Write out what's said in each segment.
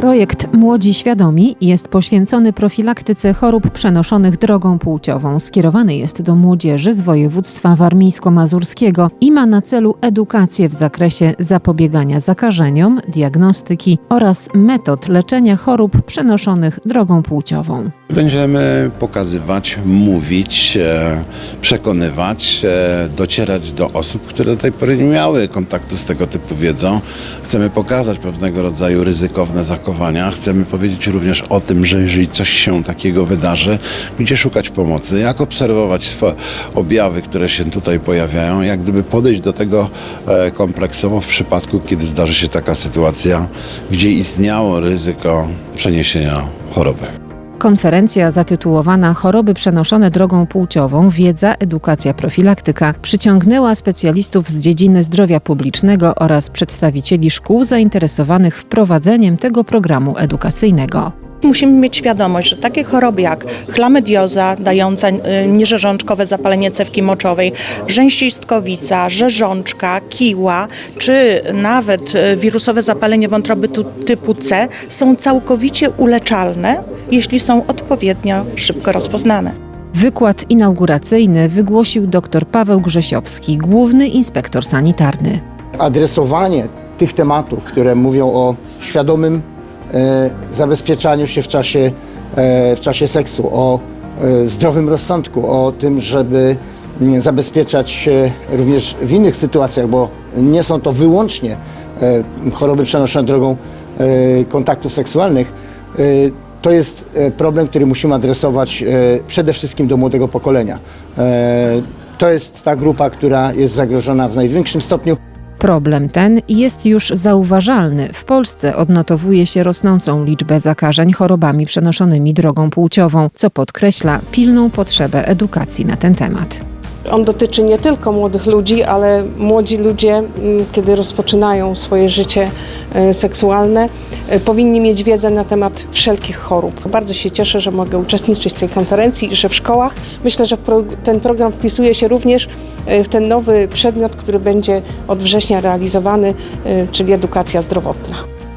Projekt Młodzi Świadomi jest poświęcony profilaktyce chorób przenoszonych drogą płciową. Skierowany jest do młodzieży z województwa warmińsko-mazurskiego i ma na celu edukację w zakresie zapobiegania zakażeniom, diagnostyki oraz metod leczenia chorób przenoszonych drogą płciową. Będziemy pokazywać, mówić, e, przekonywać, e, docierać do osób, które do tej pory nie miały kontaktu z tego typu wiedzą. Chcemy pokazać pewnego rodzaju ryzykowne zachowania. Chcemy powiedzieć również o tym, że jeżeli coś się takiego wydarzy, gdzie szukać pomocy, jak obserwować objawy, które się tutaj pojawiają, jak gdyby podejść do tego e, kompleksowo w przypadku, kiedy zdarzy się taka sytuacja, gdzie istniało ryzyko przeniesienia choroby. Konferencja zatytułowana Choroby przenoszone drogą płciową Wiedza, edukacja, profilaktyka przyciągnęła specjalistów z dziedziny zdrowia publicznego oraz przedstawicieli szkół zainteresowanych wprowadzeniem tego programu edukacyjnego. Musimy mieć świadomość, że takie choroby jak chlamydioza dająca y, nierzeżączkowe zapalenie cewki moczowej, rzęścistkowica, rzeżączka, kiła, czy nawet y, wirusowe zapalenie wątroby typu C są całkowicie uleczalne, jeśli są odpowiednio szybko rozpoznane. Wykład inauguracyjny wygłosił dr Paweł Grzesiowski, główny inspektor sanitarny. adresowanie tych tematów, które mówią o świadomym e, zabezpieczaniu się w czasie, e, w czasie seksu, o e, zdrowym rozsądku, o tym, żeby zabezpieczać się również w innych sytuacjach, bo nie są to wyłącznie e, choroby przenoszone drogą e, kontaktów seksualnych. To jest e, problem, który musimy adresować e, przede wszystkim do młodego pokolenia. E, To jest ta grupa, która jest zagrożona w największym stopniu. Problem ten jest już zauważalny. W Polsce odnotowuje się rosnącą liczbę zakażeń chorobami przenoszonymi drogą płciową, co podkreśla pilną potrzebę edukacji na ten temat. On dotyczy nie tylko młodych ludzi, ale młodzi ludzie, mm, kiedy rozpoczynają swoje życie e, seksualne, e, powinni mieć wiedzę na temat wszelkich chorób. Bardzo się cieszę, że mogę uczestniczyć w tej konferencji i że w szkołach myślę, że ten program wpisuje się również e, w ten nowy przedmiot, który będzie od września realizowany, czyli edukacja zdrowotna.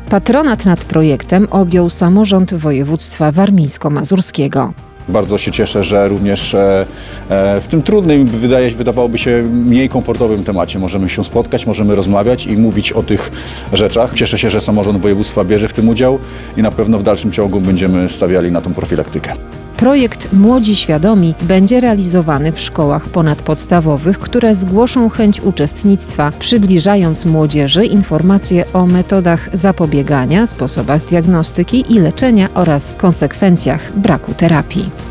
Patronat nad projektem objął samorząd województwa warmińsko-mazurskiego. Bardzo się cieszę, że również e, e, w tym trudnym, wydaje, wydawałoby się mniej komfortowym temacie możemy się spotkać, możemy rozmawiać i mówić o tych rzeczach. Cieszę się, że samorząd województwa bierze w tym udział i na pewno w dalszym ciągu będziemy stawiali na tą profilaktykę. Projekt Młodzi Świadomi będzie realizowany w szkołach ponadpodstawowych, które zgłoszą chęć uczestnictwa, przybliżając młodzieży informacje o metodach zapobiegania, sposobach diagnostyki i leczenia oraz konsekwencjach braku terapii.